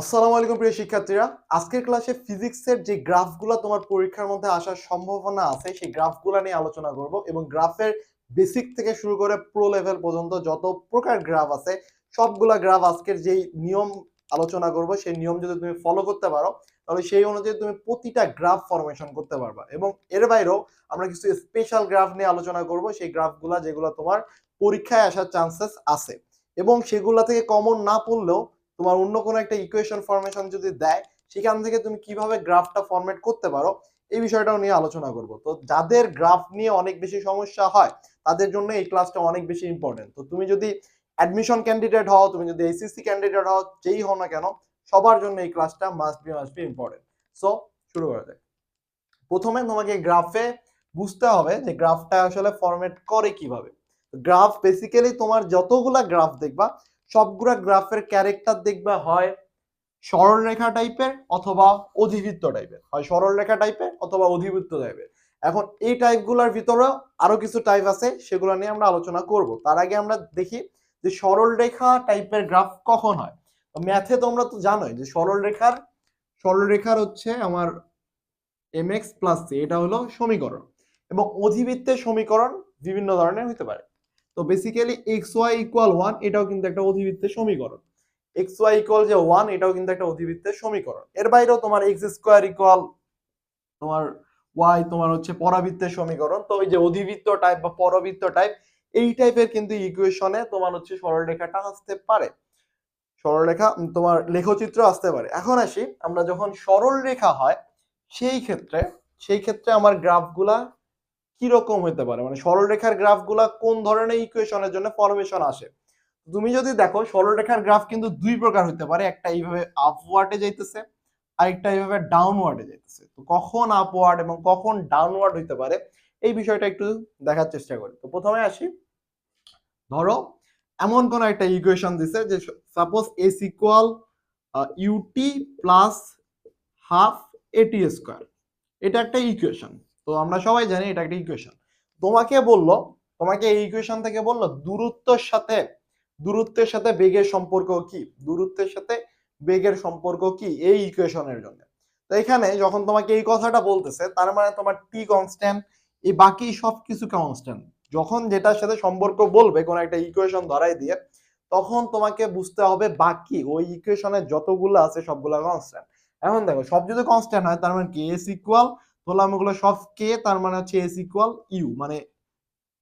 আসসালামু আলাইকুম প্রিয় শিক্ষার্থীরা। আজকের ক্লাসে ফিজিক্সের যে গ্রাফগুলো তোমার পরীক্ষার মধ্যে আসার সম্ভাবনা আছে, সেই গ্রাফগুলো নিয়ে আলোচনা করব এবং গ্রাফের বেসিক থেকে শুরু করে প্রো লেভেল পর্যন্ত যত প্রকার গ্রাফ আছে, সবগুলা গ্রাফ আজকের যেই নিয়ম আলোচনা করব, সেই নিয়ম যদি তুমি ফলো করতে পারো, তাহলে সেই অনুযায়ী তুমি প্রতিটা গ্রাফ ফরমেশন করতে পারবা এবং এর বাইরেও আমরা কিছু স্পেশাল গ্রাফ নিয়ে আলোচনা করব, সেই গ্রাফগুলা যেগুলো তোমার পরীক্ষায় আসার চান্সেস আছে এবং সেগুলা থেকে কমন না পড়লেও তোমার অন্য কোনো একটা ইকুয়েশন ফরমেশন যদি দেয়, সেখান থেকে তুমি কীভাবে গ্রাফটা ফরম্যাট করতে পারো, এই বিষয়টাও নিয়ে আলোচনা করব। তো যাদের গ্রাফ নিয়ে অনেক বেশি সমস্যা হয়, তাদের জন্য এই ক্লাসটা অনেক বেশি ইম্পর্টেন্ট তো তুমি যদি অ্যাডমিশন ক্যান্ডিডেট হও, তুমি যদি এইচএসসি ক্যান্ডিডেট হও, যেই হও না কেন, সবার জন্য এই ক্লাসটা must be must be important so শুরু করা যাক। প্রথমে তোমাকে গ্রাফে বুঝতে হবে যে গ্রাফটা আসলে ফরম্যাট করে কীভাবে। গ্রাফ বেসিক্যালি তোমার যতগুলা গ্রাফ দেখবা সবগুলা গ্রাফের ক্যারেক্টার দেখবা হয় সরলরেখা টাইপের অথবা অধিবৃত্ত টাইপের হয় সরলরেখা টাইপের অথবা অধিবৃত্ত টাইপের এখন এই টাইপগুলোর ভিতরে আরও কিছু টাইপ আছে, সেগুলো নিয়ে আমরা আলোচনা করব। তার আগে আমরা দেখি যে সরলরেখা টাইপের গ্রাফ কখন হয়। ম্যাথে তোমরা তো জানোই যে সরলরেখার সরলরেখার হচ্ছে আমার এম এক্স প্লাস সি এটা হলো সমীকরণ। এবং অধিবৃত্তের সমীকরণ বিভিন্ন ধরনের হতে পারে। তো basically X Y equal one এটাও কিন্তু একটা অধিবৃত্তের সমীকরণ। এক্স ওয়াই ইকুয়াল যে ওয়ান এটাও কিন্তু একটা অধিবৃত্তের সমীকরণ। এর বাইরেও তোমার এক্স স্কোয়ার ইকুয়াল তোমার ওয়াই তোমার হচ্ছে পরাবৃত্তের সমীকরণ। তো ওই যে অধিবৃত্ত টাইপ বা পরবৃত্ত টাইপ এই টাইপের কিন্তু ইকুয়েশনে তোমার হচ্ছে সরলরেখাটা আসতে পারে। সরলরেখা তোমার লেখচিত্র আসতে পারে। এখন আসি, আমরা যখন সরল রেখা হয়, সেই ক্ষেত্রে সেই ক্ষেত্রে আমার গ্রাফগুলা কীরকম হতে পারে? মানে সরলরেখার গ্রাফগুলা কোন ধরনের ইকুয়েশনের জন্য ফরমেশন আসে? তুমি যদি দেখো, সরলরেখার গ্রাফ কিন্তু দুই প্রকার হতে পারে। একটা এইভাবে আপওয়ার্ডে যাইতেছে, আরেকটা এইভাবে ডাউনওয়ার্ডে যাইতেছে। তো কখন আপওয়ার্ড এবং কখন ডাউনওয়ার্ড হইতে পারে, এই বিষয়টা একটু দেখার চেষ্টা করি। তো প্রথমে আসি। ধরো, এমন কোন একটা ইকুয়েশন দিছে যে suppose S equal U T plus half A T square এটা একটা ইকুয়েশন তো আমরা সবাই জানি এটা একটা ইকুয়েশন তোমাকে বলল, তোমাকে এই ইকুয়েশন থেকে বলল, দূরত্বের সাথে দূরত্বের সাথে বেগের সম্পর্ক কি? দূরত্বের সাথে বেগের সম্পর্ক কি? এই ইকুয়েশনের জন্য। তো এখানে যখন তোমাকে এই কথাটা বলতেছে, তার মানে তোমার টি কনস্ট্যান্ট এই বাকি সবকিছু কনস্ট্যান্ট যখন যেটার সাথে সম্পর্ক বলবে, কোন একটা ইকুয়েশন ধরাই দিয়ে, তখন তোমাকে বুঝতে হবে বাকি, ওই ইকুয়েশনের যতগুলো আছে সবগুলো কনস্ট্যান্ট এখন দেখো, সব যদি কনস্ট্যান্ট হয়, তার মানে কি এস ইকুয়াল ধরলাম ওগুলো সব কে, তার মানে হচ্ছে এস ইকুয়াল ইউ মানে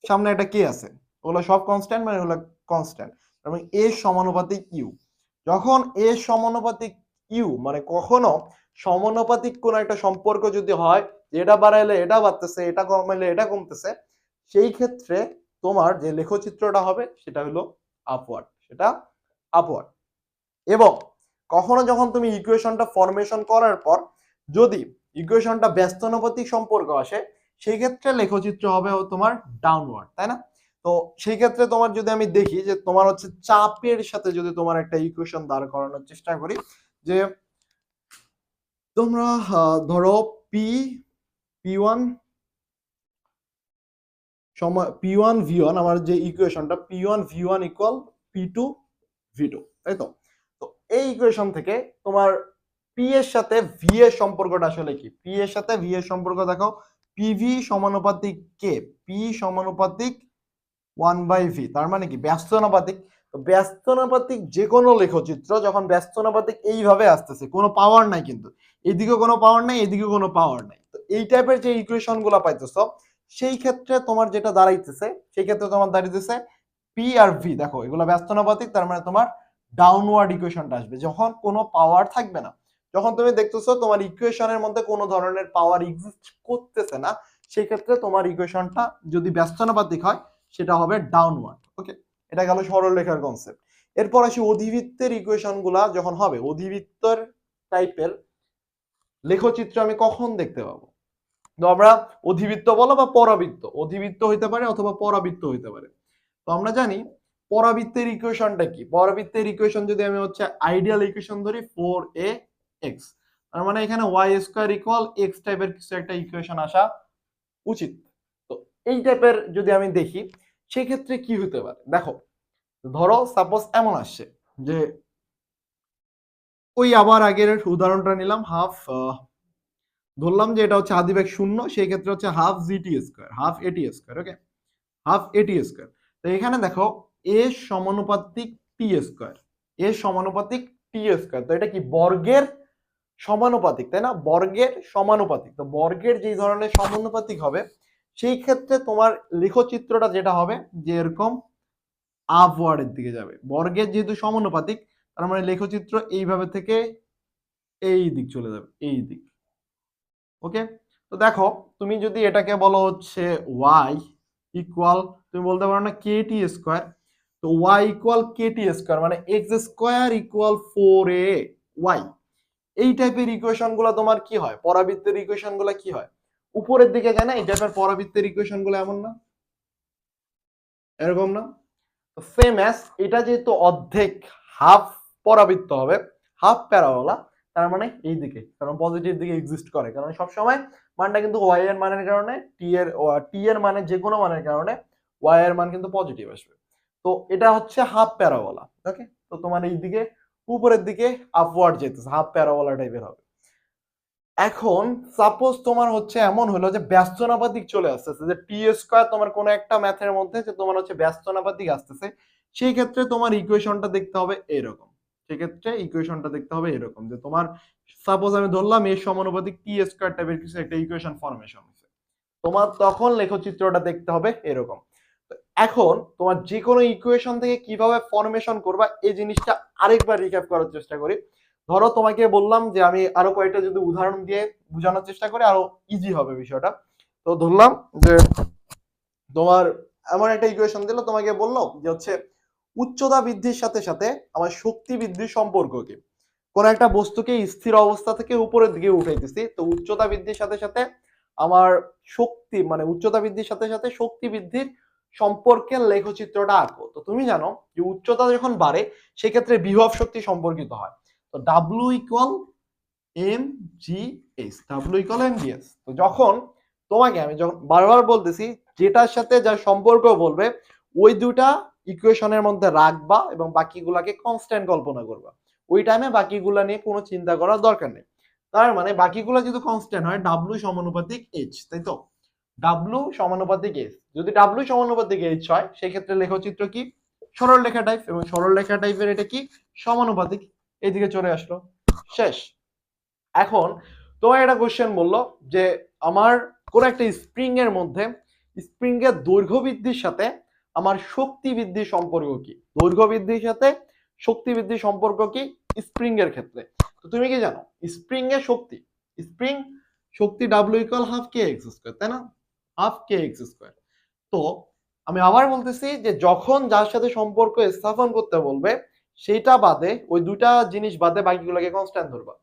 সামনে একটা কে আছে। ওগুলো সব কনস্ট্যান্ট মানে ওগুলো কনস্ট্যান্ট এবং এ সমানুপাতিক ইউ যখন এ সমানুপাতিক ইউ মানে কখনো সমানুপাতিক কোন একটা সম্পর্ক যদি হয় এটা বাড়াইলে এটা বাড়তেছে, এটা কমাইলে এটা কমতেছে, সেই ক্ষেত্রে তোমার যে লেখচিত্রটা হবে, সেটা হলো আপওয়ার্ড সেটা আপওয়ার্ড এবং কখনো যখন তুমি ইকুয়েশনটা ফরমেশন করার পর, যদি ইকুয়েশনটা ব্যস্তানুপাতিক সম্পর্ক আসে, সেই ক্ষেত্রে লেখচিত্র হবে তোমার ডাউনওয়ার্ড তাই না? তো সেই ক্ষেত্রে তোমার যদি আমি দেখি যে তোমার হচ্ছে চাপের সাথে যদি তোমার একটা ইকুয়েশন দাঁড় করানোর চেষ্টা করি, যে তোমরা ধরো পি পি ওয়ান সময় পি ওয়ান ভি ওয়ান আমার যে ইকুয়েশনটা P one V one equal P two V two তাই তো? তো এই ইকুয়েশন থেকে তোমার পি এর সাথে ভি এর সম্পর্কটা আসলে কি? পি এর সাথে ভি এর সম্পর্ক দেখো পিভি সমানুপাতিক কে পি সমানুপাতিক ওয়ান বাই ভি তার মানে কি? ব্যস্তনাপাতিক তো ব্যস্তনাপাতিক যে কোনো লেখচিত্র যখন ব্যস্তনাপাতিক এইভাবে আসতেছে, কোনো পাওয়ার নাই কিন্তু। এদিকে কোনো পাওয়ার নাই এদিকে কোনো পাওয়ার নাই। তো এই টাইপের যে ইকুয়েশনগুলা পাইতেছো, সেই ক্ষেত্রে তোমার যেটা দাঁড়াইতেছে, সেই ক্ষেত্রে তোমার দাঁড়াইতেছে পি আর ভি দেখো, এগুলো ব্যস্তনাপাতিক তার মানে তোমার ডাউনওয়ার্ড ইকুয়েশনটা আসবে। যখন কোনো পাওয়ার থাকবে না যখন তুমি দেখতেছো তোমার ইকুয়েশনের মধ্যে কোনো ধরনের পাওয়ার এক্সিস্ট করতেছে না সেই ক্ষেত্রে তোমার ইকুয়েশনটা যদি ব্যস্তনাপাতিক হয়, সেটা হবে ডাউনওয়ার্ড ওকে এটা গেল সরলরেখার কনসেপ্ট এরপর আসি অধিবৃত্তের ইকুয়েশনগুলা যখন হবে, অধিবৃত্তের টাইপের লেখচিত্র আমি কখন দেখতে পাবো? তো আমরা অধিবৃত্ত বলো বা পরাবৃত্ত, অধিবৃত্ত হইতে পারে অথবা পরাবৃত্ত হইতে পারে। তো আমরা জানি পরাবৃত্তের ইকুয়েশনটা কি? পরাবৃত্তের ইকুয়েশন যদি আমি হচ্ছে আইডিয়াল ইকুয়েশন ধরি ফোর এ এক্স তার মানে এখানে ওয়াই স্কোয়ার ইকুয়াল এক্স টাইপের কিছু একটা ইকুয়েশন আসা উচিত। তো এই টাইপের যদি আমি দেখি, সেক্ষেত্রে কি হতে পারে? দেখো, ধরো সাপোজ এমন আসছে যে ওই আবার আগের উদাহরণটা নিলাম হাফ ধরলাম যে এটা হচ্ছে আদিবেগ শূন্য সেই ক্ষেত্রে হচ্ছে half G T square half A T square okay half A T square তো এখানে দেখো এ সমানুপাতিক টি স্কোয়ার এ সমানুপাতিক টি স্কোয়ার তো এটা কি বর্গের সমানুপাতিক, তাই না? বর্গের সমানুপাতিক। তো বর্গের যেই ধরনের সমানুপাতিক হবে, সেই ক্ষেত্রে তোমার লেখচিত্রটা যেটা হবে যে এরকম আপওয়ার্ডের দিকে যাবে। বর্গের যেহেতু সমানুপাতিক, তার মানে লেখচিত্র এইভাবে থেকে এই দিক চলে যাবে, এই দিক। ওকে তো দেখো, তুমি যদি এটাকে বলো হচ্ছে ওয়াই ইকুয়াল তুমি বলতে পারো না কে টি স্কোয়ার তো Y equal K T square মানে X square equal four A Y এই টাইপের ইকুয়েশনগুলো তোমার কি হয়? পরাবৃত্তের ইকুয়েশনগুলো কি হয়? উপরের দিকে যায় না? এই টাইপের পরাবৃত্তের ইকুয়েশনগুলো এমন না? এরকম না? সেম অ্যাস এটা যেহেতু অর্ধেক হাফ পরাবৃত্ত হবে হাফ প্যারাওয়ালা তার মানে এই দিকে কারণ পজিটিভ দিকে এক্সিস্ট করে। কারণ সবসময় মানটা কিন্তু ওয়াই এর মানের কারণে টি এর টি এর মানে যে কোনো মানের কারণে ওয়াই এর মান কিন্তু পজিটিভ আসবে। তো এটা হচ্ছে হাফ প্যারাওয়ালা ওকে তো তোমার এই দিকে উপরের দিকে আপওয়ার্ড যেতেছে হাফ প্যারাওয়ালা টাইপের হবে। এখন সাপোজ তোমার হচ্ছে এমন হলো যে ব্যস্তনাপাতিক চলে আসতেছে, যে টি স্কোয়ার তোমার কোনো একটা ম্যাথের মধ্যে যে তোমার হচ্ছে ব্যস্তনাপাতিক আসতেছে, সেই ক্ষেত্রে তোমার ইকুয়েশনটা দেখতে হবে এরকম। সেক্ষেত্রে ইকুয়েশনটা দেখতে হবে এরকম, যে তোমার সাপোজ আমি ধরলাম এর সমানুপাতিক টি স্কোয়ার টাইপের কিছু একটা ইকুয়েশন ফরমেশন তোমার তখন লেখচিত্রটা দেখতে হবে এরকম। এখন তোমার যে কোনো ইকুয়েশন থেকে কীভাবে ফরমেশন করবা, এই জিনিসটা আরেকবার রিক্যাপ করার চেষ্টা করি। ধরো তোমাকে বললাম যে আমি আরও কয়েকটা যদি উদাহরণ দিয়ে বোঝানোর চেষ্টা করি, আরও ইজি হবে বিষয়টা। তো ধরলাম যে তোমার এমন একটা ইকুয়েশন দিল, তোমাকে বলল যে হচ্ছে উচ্চতা বৃদ্ধির সাথে সাথে আমার শক্তি বৃদ্ধির সম্পর্ক কি? কোন একটা বস্তুকে স্থির অবস্থা থেকে উপরের দিকে উঠাইতেছি, তো উচ্চতা বৃদ্ধির সাথে সাথে আমার শক্তি মানে উচ্চতা বৃদ্ধির সাথে সাথে শক্তি বৃদ্ধির সম্পর্কের লেখচিত্রটা আঁকো। তো তুমি জানো যে উচ্চতা যখন বাড়ে, সেক্ষেত্রে বিভব শক্তি সম্পর্কিত হয়। তো W equal M G S W equal M G S তো যখন তোমাকে আমি যখন বারবার বলতেছি, যেটার সাথে যা সম্পর্ক বলবে, ওই দুটা ইকুয়েশনের মধ্যে রাখবা এবং বাকিগুলাকে কনস্ট্যান্ট কল্পনা করবা। ওই টাইমে বাকিগুলা নিয়ে কোনো চিন্তা করার দরকার নেই। তার মানে বাকিগুলো যদি কনস্ট্যান্ট হয় ডাব্লু সমানুপাতিক এইচ তাই তো? ডাব্লু সমানুপাতিক এস যদি ডাব্লু সমানুপাতিক এইচ হয়, সেক্ষেত্রে লেখচিত্র কি? সরল লেখা টাইপ এবং সরল লেখা টাইপের এটা কি? সমানুপাতিক। এইদিকে চলে আসলো। শেষ। এখন তোমার একটা কোশ্চেন বলল যে, আমার কোন একটা স্প্রিং এর মধ্যে স্প্রিং এর দৈর্ঘ্য বৃদ্ধির সাথে আমার শক্তি বৃদ্ধির সম্পর্ক কি? দৈর্ঘ্য বৃদ্ধির সাথে শক্তি বৃদ্ধির সম্পর্ক কি? স্প্রিং এর ক্ষেত্রে। তো তুমি কি জানো? স্প্রিং এর শক্তি। স্প্রিং শক্তি W equal half K X square তাই না? হাফ কে এক্স স্কোয়ার তো আমি আবার বলতেছি যে যখন যার সাথে সম্পর্ক স্থাপন করতে বলবে, সেটা বাদে ওই দুইটা জিনিস বাদে বাকিগুলোকে কনস্ট্যান্ট ধরবা।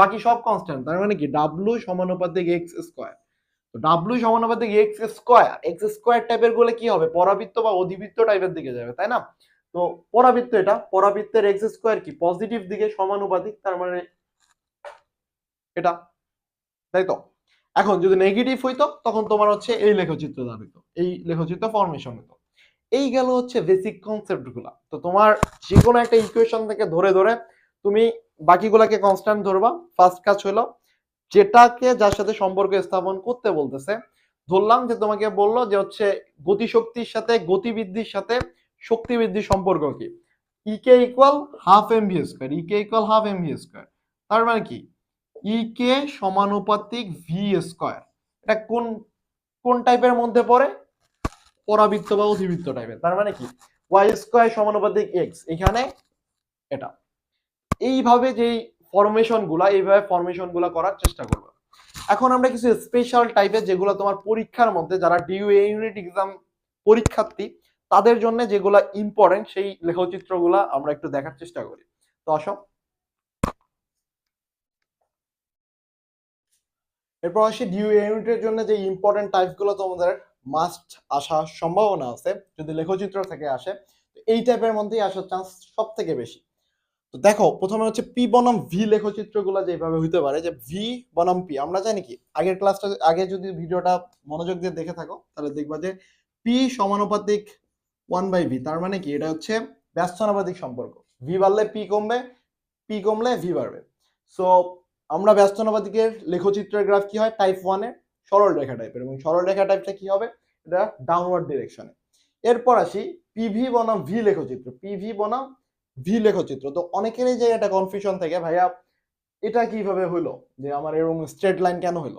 বাকি সব কনস্ট্যান্ট তার মানে কি? ডাব্লু সমানুপাতিক এক্স স্কোয়ার তো ডাব্লু সমানুপাতিক এক্স স্কোয়ার এক্স স্কোয়ার টাইপেরগুলো কি হবে? পরাবৃত্ত বা অধিবৃত্ত টাইপের দিকে যাবে, তাই না? তো পরাবৃত্ত এটা, পরাবৃত্তের এক্স স্কোয়ার কি? পজিটিভ দিকে সমানুপাতিক, তার মানে এটা, তাই তো? এখন যদি নেগেটিভ হইতো, তখন তোমার হচ্ছে এই লেখচিত্র দাঁড়িত এই লেখচিত্র ফরমেশন হতো এই গেল হচ্ছে বেসিক কনসেপ্টগুলা। তো তোমার যে কোনো একটা ইকুয়েশন থেকে ধরে ধরে তুমি বাকিগুলাকে কনস্ট্যান্ট ধরবা ফার্স্ট কাজ হলো যেটাকে যার সাথে সম্পর্ক স্থাপন করতে বলতেছে, ধরলাম যে তোমাকে বলল যে হচ্ছে গতিশক্তির সাথে গতিবৃদ্ধির সাথে শক্তি বৃদ্ধির সম্পর্ক কি? E K equal half M V square E K equal half M V square তার মানে কি? ইকে সমানুপাতিক ভি স্কোয়ার এটা কোন কোন টাইপের মধ্যে পড়ে? পরাবৃত্ত বা অধিবৃত্ত টাইপের তার মানে কি? ওয়াই স্কোয়ার সমানুপাতিক এক্স এখানে এটা। এইভাবে যেই ফরমেশনগুলা, এইভাবে ফরমেশনগুলা করার চেষ্টা করবে। এখন আমরা কিছু স্পেশাল টাইপের যেগুলো তোমার পরীক্ষার মধ্যে, যারা ডিউ ইউনিট এক্সাম পরীক্ষার্থী, তাদের জন্য যেগুলা ইম্পর্টেন্ট সেই লেখচিত্রগুলা আমরা একটু দেখার চেষ্টা করি। তো আসো। এরপর আসি ডিউ ইউনিটের জন্য যে ইম্পর্টেন্ট টাইপগুলো তোমাদের মাস্ট আসার সম্ভাবনা আছে, যদি লেখচিত্র থেকে আসে এই টাইপের মধ্যেই আসার চান্স সব থেকে বেশি। তো দেখো, প্রথমে হচ্ছে পি বনাম ভি লেখচিত্রগুলো যেভাবে হইতে পারে, যে ভি বনাম পি আমরা জানি কি, আগের ক্লাসটা আগে যদি ভিডিওটা মনোযোগ দিয়ে দেখে থাকো, তাহলে দেখবা যে পি সমানুপাতিক ওয়ান বাই ভি তার মানে কি, এটা হচ্ছে ব্যস্তনাপাতিক সম্পর্ক। ভি বাড়লে পি কমবে পি কমলে ভি বাড়বে। সো আমরা ব্যস্তনাবাদিকের লেখচিত্রের গ্রাফ কি হয়? টাইপ ওয়ানের সরল রেখা টাইপের এবং সরল রেখা টাইপটা কি হবে? এটা ডাউনওয়ার্ড ডিরেকশনে এরপর আসি পিভি বনাম ভি লেখচিত্র। পিভি বনাম ভি লেখচিত্র। তো অনেকেরই যে একটা কনফিউশন থাকে, ভাইয়া, এটা কীভাবে হইল? যে আমার এরকম স্ট্রেট লাইন কেন হইল?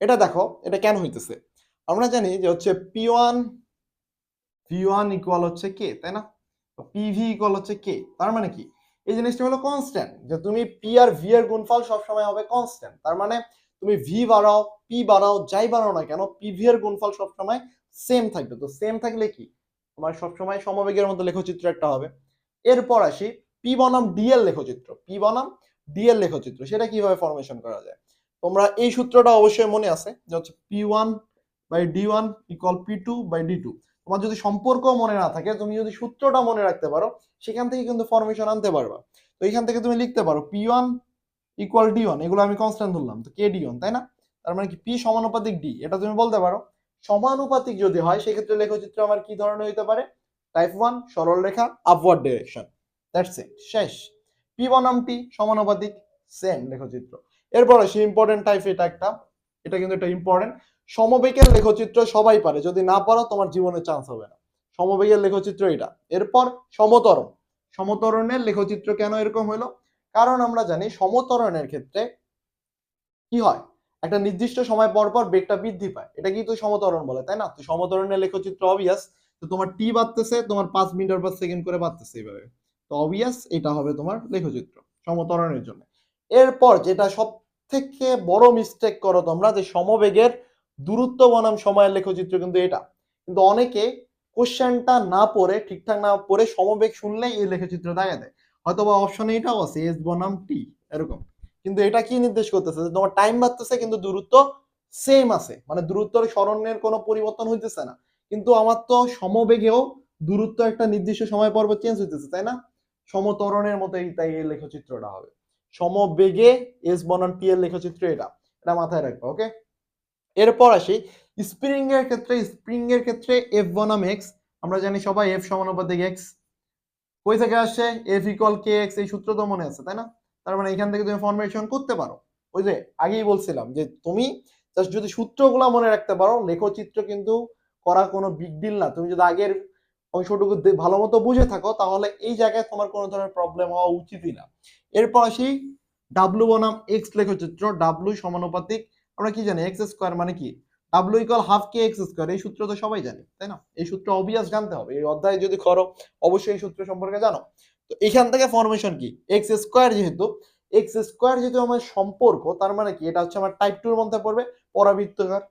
এটা দেখো, এটা কেন হইতেছে? আমরা জানি যে হচ্ছে P one V one equal হচ্ছে কে তাই না? পিভি ইকুয়াল হচ্ছে কে তার মানে কি? এই জিনিসটা হলো কনস্ট্যান্ট যে তুমি পি আর ভি এর গুণফল সবসময় হবে কনস্ট্যান্ট তার মানে তুমি ভি বাড়াও পি বাড়াও, যাই বাড়াও না কেন পি ভি এর গুণফল সবসময় সেম থাকবে। তো সেম থাকলে কি? তোমার সবসময় সমবেগের মতো লেখচিত্র একটা হবে। এরপর আসি পি বনাম ডিএল লেখচিত্র। পি বনাম ডিএল লেখচিত্র, সেটা কীভাবে ফরমেশন করা যায়? তোমরা এই সূত্রটা অবশ্যই মনে আছে, যে হচ্ছে P one by D one equal P two by D two তোমার যদি সম্পর্ক মনে না থাকে, তুমি যদি সূত্রটা মনে রাখতে পারো, সেখান থেকে কিন্তু ফরমেশন আনতে পারবা। তো এখান থেকে তুমি লিখতে পারো P one equal D one এগুলো আমি কনস্ট্যান্ট ধরলাম। তো কে ডি ওয়ান তাই না? তার মানে কি? পি সমানুপাতিক ডি এটা তুমি বলতে পারো। সমানুপাতিক যদি হয়, সেক্ষেত্রে লেখচিত্র আমার কি ধরনের হইতে পারে? টাইপ ওয়ান সরল রেখা আপওয়ার্ড ডিরেকশন দ্যাটস ইট শেষ। পি বনাম টি সমানুপাতিক সেম লেখচিত্র। এরপর আসি ইম্পর্টেন্ট টাইপ এটা একটা। এটা কিন্তু একটা ইম্পর্টেন্ট সমবেগের লেখচিত্র সবাই পারে। যদি না পারো, তোমার জীবনে চান্স হবে না। সমবেগের লেখচিত্র এটা এরপর সমতরণ। সমতরণের লেখচিত্র কেন এরকম হলো? কারণ আমরা জানি সমতরণের ক্ষেত্রে কি হয়? একটা নির্দিষ্ট সময় পর পর বেগটা বৃদ্ধি পায়। এটা কিন্তু সমতরণ বলে, তাই না? তো সমতরণের লেখচিত্র অবিয়াস তো তোমার টি বাড়তেছে, তোমার পাঁচ মিটার পার সেকেন্ড করে বাড়তেছে এইভাবে। তো অবিয়াস এটা হবে তোমার লেখচিত্র, সমতরণের জন্য। এরপর যেটা সব থেকে বড় মিস্টেক করো তোমরা, যে সমবেগের দূরত্ব বনাম সময়ের লেখচিত্র কিন্তু এটা। কিন্তু অনেকে কোশ্চেনটা না পড়ে, ঠিকঠাক না পড়ে সমবেগ শুনলেই এই লেখচিত্র দেখা দেয়। হয়তো বা অপশনে এটাও আছে এস বনাম টি এরকম। কিন্তু এটা কি নির্দেশ করতেছে? তোমার টাইম বাড়তেছে, কিন্তু দূরত্ব সেম আছে। মানে দূরত্বের স্মরণের কোনো পরিবর্তন হইতেছে না। কিন্তু আমার তো সমবেগেও দূরত্ব একটা নির্দিষ্ট সময় পর্ব চেঞ্জ হইতেছে, তাই না? সমতরণের মতো তাই এই লেখচিত্রটা হবে। সমবেগে এস বনাম টি এর লেখচিত্র এটা। এটা মাথায় রাখবা ওকে এরপর আসি স্প্রিং এর ক্ষেত্রে স্প্রিং এর ক্ষেত্রে এফ বনাম এক্স আমরা জানি সবাই এফ সমানুপাতিক এক্স কই থেকে আসছে এফ ইকুয়াল কে এক্স এই সূত্র তো মনে আছে, তাই না? তার মানে এখান থেকে তুমি ফর্মেশন করতে পারো। ওই যে আগেই বলছিলাম যে তুমি জাস্ট যদি সূত্রগুলো মনে রাখতে পারো, লেখচিত্র কিন্তু করা কোনো বিগ ডিল না। তুমি যদি আগের অংশটুকু ভালো মতো বুঝে থাকো, তাহলে এই জায়গায় তোমার কোনো ধরনের প্রবলেম হওয়া উচিতই না। এরপর আসি ডাব্লু বনাম এক্স লেখচিত্র ডাব্লু সমানুপাতিক আমরা কি জানি? এক্স স্কোয়ার মানে কি? W equal half K X square এই সূত্র তো সবাই জানে, তাই না? এই সূত্র অবিয়াস জানতে হবে, এই অধ্যায় যদি করো, অবশ্যই এই সূত্র সম্পর্কে জানো। তো এখান থেকে ফরমেশন কি? এক্স স্কোয়ার যেহেতু এক্স স্কোয়ার যেহেতু আমার সম্পর্ক, তার মানে কি? এটা হচ্ছে আমার টাইপ টুর মধ্যে পড়বে, পরাবৃত্তকার।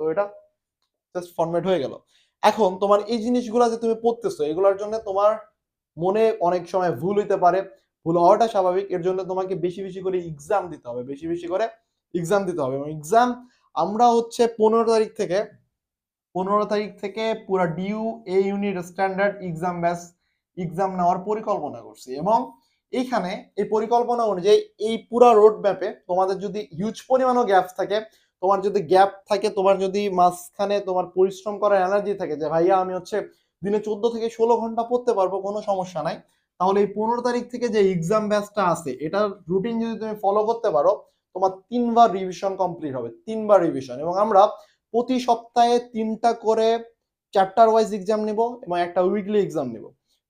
তো এটা জাস্ট ফরম্যাট হয়ে গেল। এখন তোমার এই জিনিসগুলো যে তুমি পড়তেছো, এগুলোর জন্য তোমার মনে অনেক সময় ভুল হইতে পারে, ভুল হওয়াটা স্বাভাবিক, এর জন্য তোমাকে বেশি বেশি করে এক্সাম দিতে হবে, বেশি বেশি করে এক্সাম দিতে হবে। এবং এক্সাম আমরা হচ্ছে পনেরো তারিখ থেকে, পনেরো তারিখ থেকে পুরো ডিউ এ ইউনিট স্ট্যান্ডার্ড এক্সাম ব্যাস এক্সাম নেওয়ার পরিকল্পনা করছি। এবং এইখানে এই পরিকল্পনা অনুযায়ী এই পুরো রোড ম্যাপে তোমাদের যদি হিউজ পরিমাণও গ্যাপ থাকে, তোমার যদি গ্যাপ থাকে, তোমার যদি মাঝখানে তোমার পরিশ্রম করার এনার্জি থাকে যে, ভাইয়া, আমি হচ্ছে দিনে চোদ্দ থেকে ষোলো ঘণ্টা পড়তে পারব, কোনো সমস্যা নাই। তাহলে এই পনেরো তারিখ থেকে যে এক্সাম ব্যাচটা আছে, এটার রুটিন যদি তুমি ফলো করতে পারো তোমার তিনবার রিভিশন কমপ্লিট হবে, তিনবার রিভিশন এবং আমরা প্রতি সপ্তাহে তিনটা করে চ্যাপ্টার ওয়াইজ এক্সাম নেব এবং একটা উইকলি এক্সাম নিব।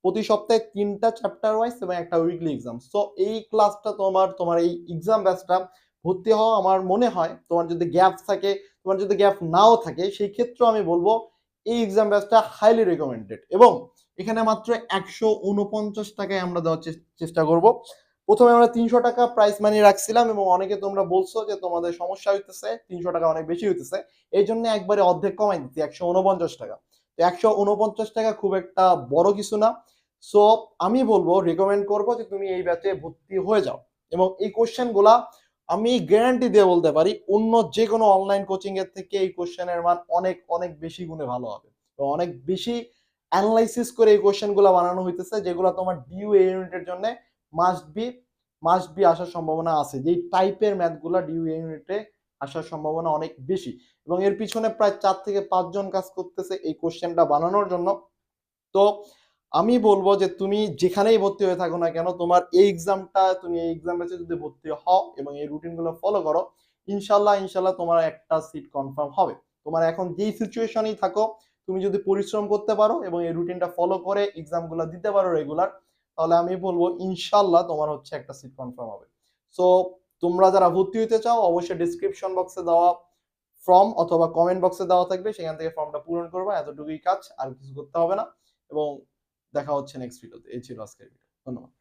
প্রতি সপ্তাহে তিনটা চ্যাপ্টার ওয়াইজ এবং একটা উইকলি এক্সাম সো এই ক্লাসটা তোমার তোমার এই এক্সাম ব্যাচটা ভর্তি হওয়া আমার মনে হয়, তোমার যদি গ্যাপ থাকে, তোমার যদি গ্যাপ নাও থাকে, সেই ক্ষেত্রে আমি বলব এই এক্সাম ব্যাচটা হাইলি রেকমেন্ডেড এবং এখানে মাত্র একশো উনপঞ্চাশ টাকায় আমরা দেওয়ার চেষ্টা করব। প্রথমে আমরা তিনশো টাকা প্রাইস মানি রাখছিলাম এবং অনেকে তোমরা বলছো যে তোমাদের সমস্যা হইতেছে, তিনশো টাকা অনেক বেশি হইতেছে। এই জন্য একবারে অর্ধেক কমাই দিচ্ছি, একশো উনপঞ্চাশ টাকা। তো একশো উনপঞ্চাশ টাকা খুব একটা বড় কিছু না। সো আমি বলব রেকমেন্ড করব যে তুমি এই ব্যাচে ভর্তি হয়ে যাও। এবং এই কোশ্চেনগুলা আমি গ্যারান্টি দিয়ে বলতে পারি, অন্য যে কোনো অনলাইন কোচিং এর থেকে এই কোশ্চেনের মান অনেক অনেক বেশি গুণে ভালো হবে। তো অনেক বেশি অ্যানালাইসিস করে এই কোশ্চেনগুলা বানানো হইতেছে, যেগুলো তোমার ডিউ ইউনিটের জন্য মাস্ট বি মাস্ট বি আসার সম্ভাবনা আছে। যেই টাইপের ম্যাথগুলো ডিউ ইউনিটে আসার সম্ভাবনা অনেক বেশি। এবং এর পিছনে প্রায় চার থেকে পাঁচজন কাজ করতেছে এই কোশ্চেনটা বানানোর জন্য। তো আমি বলব যে তুমি যেখানেই ভর্তি হয়ে থাকো না কেন, তোমার এই এক্সামটা তুমি এই এক্সাম ব্যাচে যদি ভর্তি হও এবং এই রুটিনগুলো ফলো করো ইনশাল্লাহ ইনশাল্লাহ তোমার একটা সিট কনফার্ম হবে। তোমার এখন যেই সিচুয়েশনেই থাকো, তুমি যদি পরিশ্রম করতে পারো এবং এই রুটিনটা ফলো করে এক্সামগুলো দিতে পারো রেগুলার তাহলে আমি বলব ইনশাল্লাহ তোমার হচ্ছে একটা সিট কনফার্ম হবে। সো তোমরা যারা ভর্তি হইতে চাও, অবশ্যই ডিসক্রিপশন বক্সে দেওয়া ফর্ম অথবা কমেন্ট বক্সে দেওয়া থাকবে। সেখান থেকে ফর্মটা পূরণ করব, এতটুকুই কাজ, আর কিছু করতে হবে না। এবং দেখা হচ্ছে নেক্সট ভিডিওতে এই ছিল আজকের ভিডিও ধন্যবাদ।